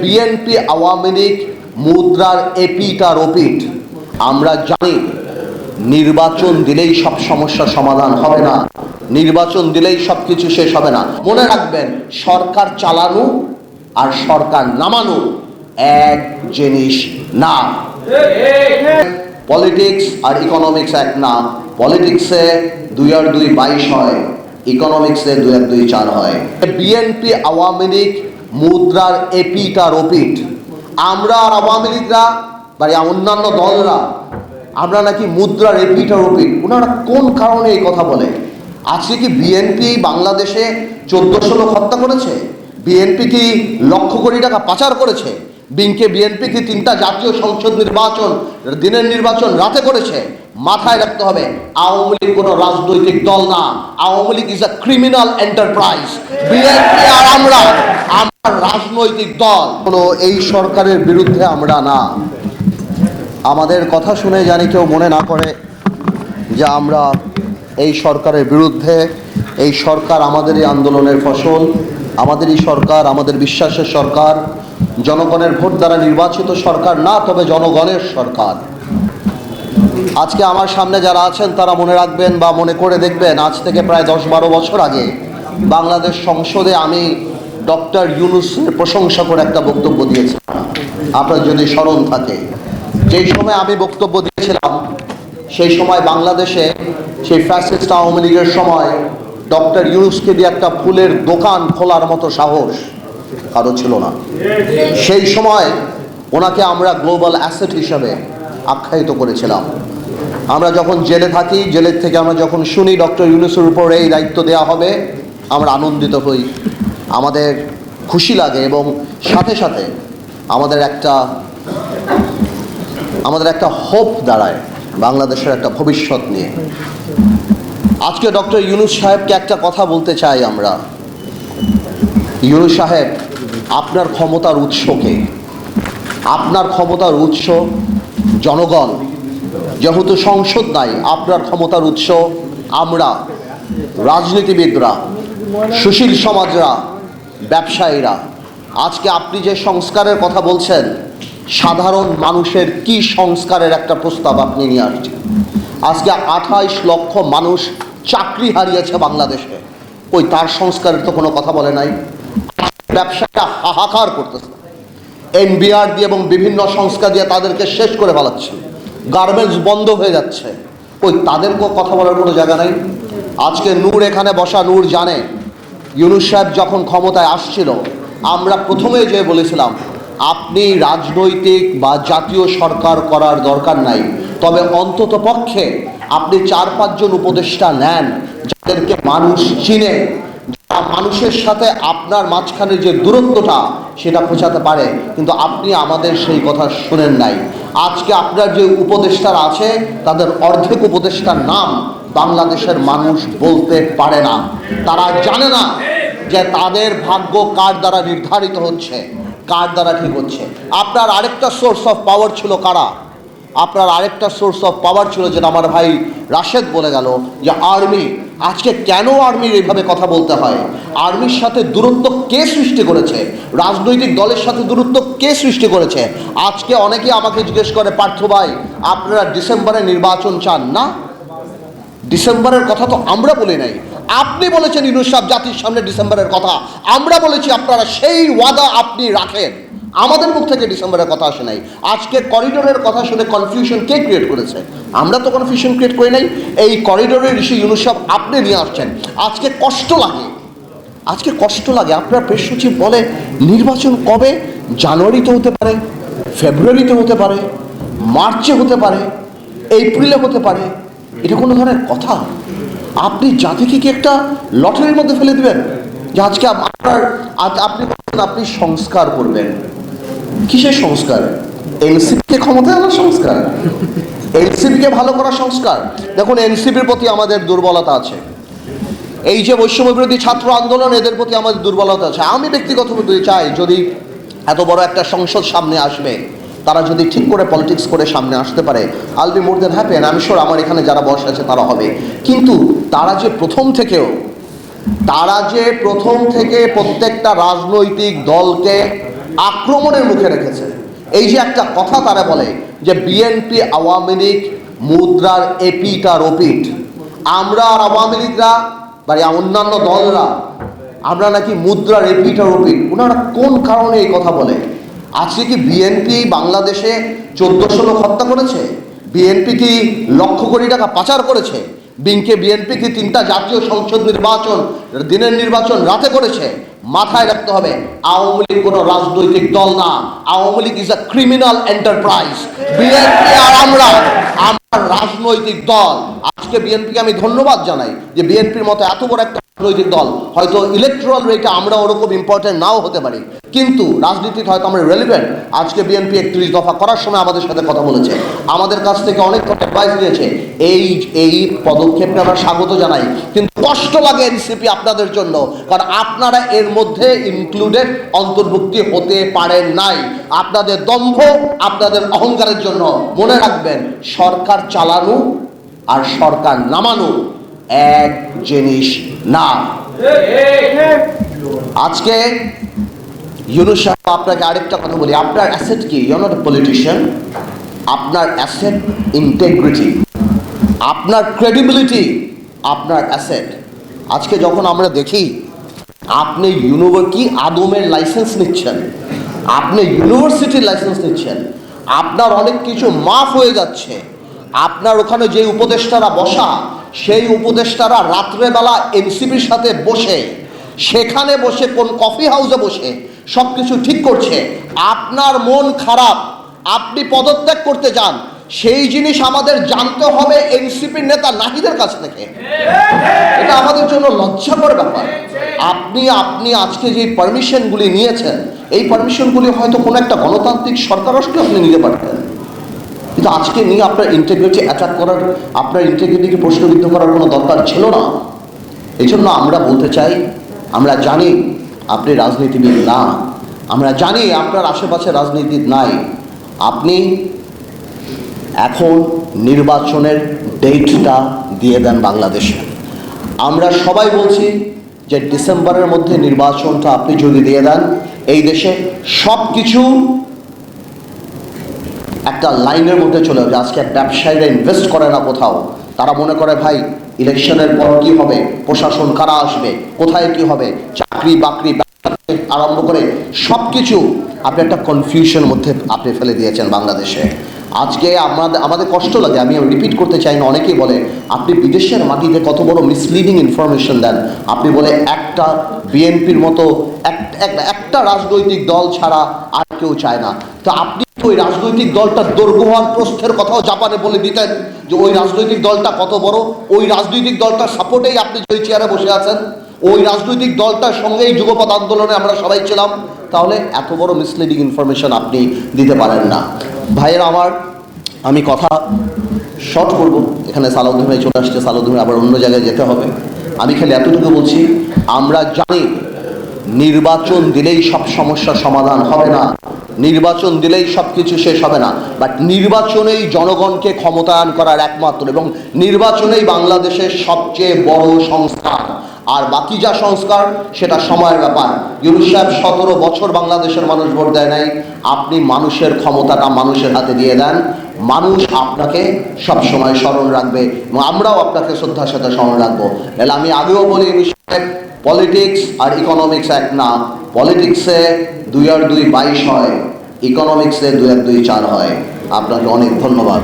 BNP Awami League মুদ্রার এপিটার ওপিট আমরা জানি নির্বাচন দিলেই সব সমস্যার সমাধান হবে না। নির্বাচন দিলেই সব কিছু শেষ হবে না। মনে রাখবেন, সরকার চালানো আর সরকার নামানো এক জিনিস না। পলিটিক্স আর ইকোনমিক্স এক না। পলিটিক্সে দুই আর দুই বাইশ হয়, ইকোনমিক্সে দুই আর দুই চার হয়। বিএনপি আওয়ামী লীগ মুদ্রার এপিট আর ওপিট আমরা আর আওয়ামী লীগরা বা অন্যান্য দলরা, আমরা নাকি মুদ্রার এপিট আর ওপিট ওনারা কোন কারণে এই কথা বলে? আজকে কি বিএনপি বাংলাদেশে চোদ্দশো লোক হত্যা করেছে? বিএনপি কি লক্ষ কোটি টাকা পাচার করেছে? বিংকে বিএনপি কি তিনটা জাতীয় সংসদ নির্বাচন, দিনের নির্বাচন রাতে করেছে। মাথায় রাখতে হবে, আওয়ামী লীগ কোনো রাজনৈতিক দল না। Awami League is a criminal enterprise BNP আর আমরা আমরা রাজনৈতিক দল। কোনো এই সরকারের বিরুদ্ধে আমরা না। আমাদের কথা শুনে জানি কেউ মনে না করে যে আমরা এই সরকারের বিরুদ্ধে, এই সরকার আমাদেরই আন্দোলনের ফসল, আমাদেরই সরকার, আমাদের বিশ্বাসের সরকার জনগণের ভোট দ্বারা নির্বাচিত সরকার না, তবে জনগণের সরকার। আজকে আমার সামনে যারা আছেন, তারা মনে রাখবেন বা মনে করে দেখবেন, আজ থেকে প্রায় দশ বারো বছর আগে বাংলাদেশ সংসদে আমি ডক্টর ইউনুসের প্রশংসা করে একটা বক্তব্য দিয়েছি আপনার যদি স্মরণ থাকে, যেই সময় আমি বক্তব্য দিয়েছিলাম, সেই সময় বাংলাদেশে সেই ফ্যাসিস্ট আওয়ামী লীগের সময় ডক্টর ইউনুসকে দিয়ে একটা ফুলের দোকান খোলার মতো সাহস কারও ছিল না। সেই সময় ওনাকে আমরা গ্লোবাল অ্যাসেট হিসাবে আখ্যায়িত করেছিলাম। আমরা যখন জেলে থাকি জেলের থেকে আমরা যখন শুনি, ডক্টর ইউনুসের উপর এই দায়িত্ব দেওয়া হবে, আমরা আনন্দিত হই। আমাদের খুশি লাগে এবং সাথে সাথে আমাদের একটা আমাদের একটা হোপ দাঁড়ায় বাংলাদেশের একটা ভবিষ্যৎ নিয়ে। আজকে ডক্টর ইউনুস সাহেবকে একটা কথা বলতে চাই আমরা। ইউনুস সাহেব, আপনার ক্ষমতার উৎসকে, আপনার ক্ষমতার উৎস জনগণ, যেহেতু সংসদ নাই, আপনার ক্ষমতার উৎস আমরা, রাজনীতিবিদরা, সুশীল সমাজরা, ব্যবসায়ীরা। আজকে আপনি যে সংস্কারের কথা বলছেন, সাধারণ মানুষের কি সংস্কারের একটা প্রস্তাব আপনি নিয়ে আসছেন? আজকে আঠাইশ লক্ষ মানুষ চাকরি হারিয়েছে বাংলাদেশে। ওই তার সংস্কারের তো কোনো কথা বলে নাই। ব্যবসাটা হাহাকার করতেছে। এনবিআর দিয়ে এবং বিভিন্ন সংস্থা দিয়ে তাদেরকে শেষ করে ফেলাচ্ছে। গার্মেন্টস বন্ধ হয়ে যাচ্ছে। ওই তাদেরকেও কথা বলার কোনো জায়গা নাই। আজকে নূর এখানে বসা, নূর জানে। ইউনুস সাহেব যখন ক্ষমতায় আসছিল, আমরা প্রথমে যে বলেছিলাম, আপনি রাজনৈতিক বা জাতীয় সরকার করার দরকার নাই। তবে অন্তত পক্ষে আপনি চার, পাঁচজন উপদেষ্টা নেন যাদেরকে মানুষ চিনে মানুষের সাথে আপনার মাঝখানে যে দূরত্বটা সেটা পৌঁছাতে পারে। কিন্তু আপনি আমাদের সেই কথা শুনেন নাই। আজকে আপনার যে উপদেষ্টারা আছে, তাদের অর্ধেক উপদেষ্টার নাম বাংলাদেশের মানুষ বলতে পারে না। তারা জানে না যে তাদের ভাগ্য কার দ্বারা নির্ধারিত হচ্ছে, কার দ্বারা ঠিক হচ্ছে। আপনার আরেকটা সোর্স অফ পাওয়ার ছিল কারা? আপনার আরেকটা সোর্স অফ পাওয়ার ছিল যেটা আমার ভাই রাশেদ বলে গেল যে আর্মি আজকে কেন আর্মির এইভাবে কথা বলতে হয়? আর্মির সাথে দূরত্ব কে সৃষ্টি করেছে? রাজনৈতিক দলের সাথে দূরত্ব কে সৃষ্টি করেছে? আজকে অনেকে আমাকে জিজ্ঞেস করে, পার্থ ভাই, আপনারা ডিসেম্বরে নির্বাচন চান না? ডিসেম্বরের কথা তো আমরা বলি নাই। আপনি বলেছেন ইউনুস সাহেব জাতির সামনে ডিসেম্বরের কথা। আমরা বলেছি আপনারা সেই ওয়াদা আপনি রাখেন। আমাদের মুখ থেকে ডিসেম্বরের কথা আসে নাই। আজকে করিডোরের কথা শুনে কনফিউশন কে ক্রিয়েট করেছে? আমরা তো কনফিউশন ক্রিয়েট করি নাই। এই করিডোরের ঋষি ইউনুস আপনি নিয়ে আসছেন। আজকে কষ্ট লাগে। আজকে কষ্ট লাগে। আপনার প্রেস সচিব বলে নির্বাচন কবে? জানুয়ারিতে হতে পারে, ফেব্রুয়ারিতে হতে পারে, মার্চে হতে পারে, এপ্রিলে হতে পারে। এটা কোনো ধরনের কথা? আপনি জাতিকে কি একটা লটারির মধ্যে ফেলে দিবেন? যে আজকে আপনার আপনি আপনি সংস্কার করবেন। কিসের সংস্কার? এনসিপিকে ক্ষমতায় আনার সংস্কার? এনসিপিকে ভালো করার সংস্কার? দেখুন, এনসিপির প্রতি আমাদের দুর্বলতা আছে। এই যে বৈষম্য বিরোধী ছাত্র আন্দোলন, এদের প্রতি আমাদের দুর্বলতা আছে। আমি ব্যক্তিগতভাবে চাই, যদি এত বড় একটা সংসদ সামনে আসবে, তারা যদি ঠিক করে পলিটিক্স করে সামনে আসতে পারে I'll be more than happy আমি শিওর আমার এখানে যারা বসে আছে, তারা হবে। কিন্তু তারা যে প্রথম থেকেও, তারা যে প্রথম থেকে প্রত্যেকটা রাজনৈতিক দলকে আক্রমণের মুখে রেখেছে। এই যে একটা কথা তারা বলে যে বিএনপি আওয়ামী লীগ মুদ্রার এপিট আর ওপিট আমরা আর আওয়ামী লীগরা, বা অন্যান্য দলরা, আমরা নাকি মুদ্রার এপিট আর ওপিট ওনারা কোন কারণে এই কথা বলে? আজকে কি বিএনপি বাংলাদেশে চোদ্দশো লোক হত্যা করেছে? বিএনপি কি লক্ষ কোটি টাকা পাচার করেছে? বিংকে বিএনপি কি তিনটা জাতীয় সংসদ নির্বাচন, দিনের নির্বাচন রাতে করেছে। মাথায় রাখতে হবে, আওয়ামী লীগ কোনো রাজনৈতিক দল না। Awami League is a criminal enterprise BNP আর আমরা আমরা রাজনৈতিক দল। আজকে বিএনপিকে আমি ধন্যবাদ জানাই যে বিএনপির মতো এত বড় একটা রাজনৈতিক দল। হয়তো ইলেকট্রাল রেটে আমরা ওরকম ইম্পর্টেন্ট নাও হতে পারি। কিন্তু রাজনীতিতে হয়তো আমরা রেলিভেন্ট আজকে বিএনপি একত্রিশ দফা করার সময় আমাদের সাথে কথা বলেছে। আমাদের কাছ থেকে অনেক অ্যাডভাইস নিয়েছে। এই এই পদক্ষেপকে আমরা স্বাগত জানাই। কিন্তু কষ্ট লাগে এনসিপি আপনাদের জন্য। কারণ আপনারা এর মধ্যে ইনক্লুডেড অন্তর্ভুক্তি হতে পারেন নাই। আপনাদের দম্ভ, আপনাদের অহংকারের জন্য। মনে রাখবেন, সরকার চালানো আর সরকার নামানো এক জিনিস না। আজকে ইউনুস সাহেব, আপনাকে আরেকটা কথা বলি। আপনার অ্যাসেট কি? ইউ নট পলিটিশিয়ান আপনার অ্যাসেট ইন্টেগ্রিটি আপনার ক্রেডিবিলিটি আপনার অ্যাসেট আজকে যখন আমরা দেখি, আপনি ইউনিভার কি আদমের লাইসেন্স নিচ্ছেন? আপনি ইউনিভার্সিটির লাইসেন্স নিচ্ছেন। আপনার অনেক কিছু মাফ হয়ে যাচ্ছে। আপনার ওখানে যে উপদেষ্টারা বসা সেই উপদেষ্টারা রাত্রেবেলা এনসিপির সাথে বসে, সেখানে বসে, কোন কফি হাউসে বসে সব কিছু ঠিক করছে। আপনার মন খারাপ, আপনি পদত্যাগ করতে যান সেই জিনিস আমাদের জানতে হবে এনসিপির নেতা নাহিদের কাছ থেকে। এটা আমাদের জন্য লজ্জাকর ব্যাপার। আপনি আপনি আজকে যে পারমিশনগুলি নিয়েছেন, এই পারমিশনগুলি হয়তো কোনো একটা গণতান্ত্রিক সরকার আসলে আপনি নিতে পারতেন। কিন্তু আজকে নিয়ে আপনার ইন্টেগ্রিটি অ্যাটাক করার, আপনার ইন্টেগ্রিটিকে প্রশ্নবিদ্ধ করার কোনো দরকার ছিল না। এই জন্য আমরা বলতে চাই, আমরা জানি আপনি রাজনীতিবিদ না, আমরা জানি আপনার আশেপাশে রাজনীতি নাই। আপনি এখন নির্বাচনের ডেটটা দিয়ে দেন বাংলাদেশে। আমরা সবাই বলছি যে ডিসেম্বরের মধ্যে নির্বাচনটা আপনি যদি দিয়ে দেন, এই দেশে সব কিছু একটা লাইনের মধ্যে চলে যাবে। আজকে ব্যবসায়ীরা ইনভেস্ট করে না কোথাও। তারা মনে করে, ভাই, ইলেকশনের পর কি হবে? প্রশাসন কারা আসবে? কোথায় কি হবে? চাকরি, বাকরি আরম্ভ করে সব কিছু আপনি একটা কনফিউশন মধ্যে আপনি ফেলে দিয়েছেন বাংলাদেশে। আজকে আমাদের আমাদের কষ্ট লাগে। আমি রিপিট করতে চাই না, অনেকেই বলে, আপনি বিদেশের মাটিতে কত বড় মিসলিডিং ইনফরমেশন দেন? আপনি বলে, একটা বিএনপির মতো, এক- এক- একটা রাজনৈতিক দল ছাড়া আর কেউ চায় না। তো আপনি ওই রাজনৈতিক দলটার দৈর্ঘ্য হওয়ার প্রস্থের কথাও জাপানে বলে দিতেন যে ওই রাজনৈতিক দলটা কত বড়, ওই রাজনৈতিক দলটার সাপোর্টেই আপনি যে চেয়ারে বসে আছেন, ওই রাজনৈতিক দলটার সঙ্গেই যুগপথ আন্দোলনে আমরা সবাই ছিলাম। তাহলে এত বড় মিসলিডিং ইনফরমেশন আপনি দিতে পারেন না। ভাইয়ের আমার, আমি কথা শর্ট করব। এখানে সালাউদ্দিন ভাই চলে আসছে, সালাউদ্দিন আবার অন্য জায়গায় যেতে হবে। আমি খালি এতটুকু বলছি, আমরা জানি নির্বাচন দিলেই সব সমস্যার সমাধান হবে না। নির্বাচন দিলেই সব কিছু শেষ হবে না। বাট নির্বাচনেই জনগণকে ক্ষমতায়ন করার একমাত্র এবং নির্বাচনেই বাংলাদেশের সবচেয়ে বড় সংস্কার। আর বাকি যা সংস্কার, সেটা সময়ের ব্যাপার। ইউনুস সাহেব সতেরো বছর বাংলাদেশের মানুষ ভোট দেয় নাই। আপনি মানুষের ক্ষমতাটা মানুষের হাতে দিয়ে দেন। মানুষ আপনাকে সব সময় স্মরণ রাখবে এবং আমরাও আপনাকে শ্রদ্ধার সাথে স্মরণ রাখব। তাহলে আমি আগেও বলি, ইউনুস সাহেব, পলিটিক্স আর ইকোনমিক্স এক না। পলিটিক্সে দুই আর দুই বাইশ হয়। ইকোনমিক্সে দু এক দুই চার হয়। আপনাকে অনেক ধন্যবাদ।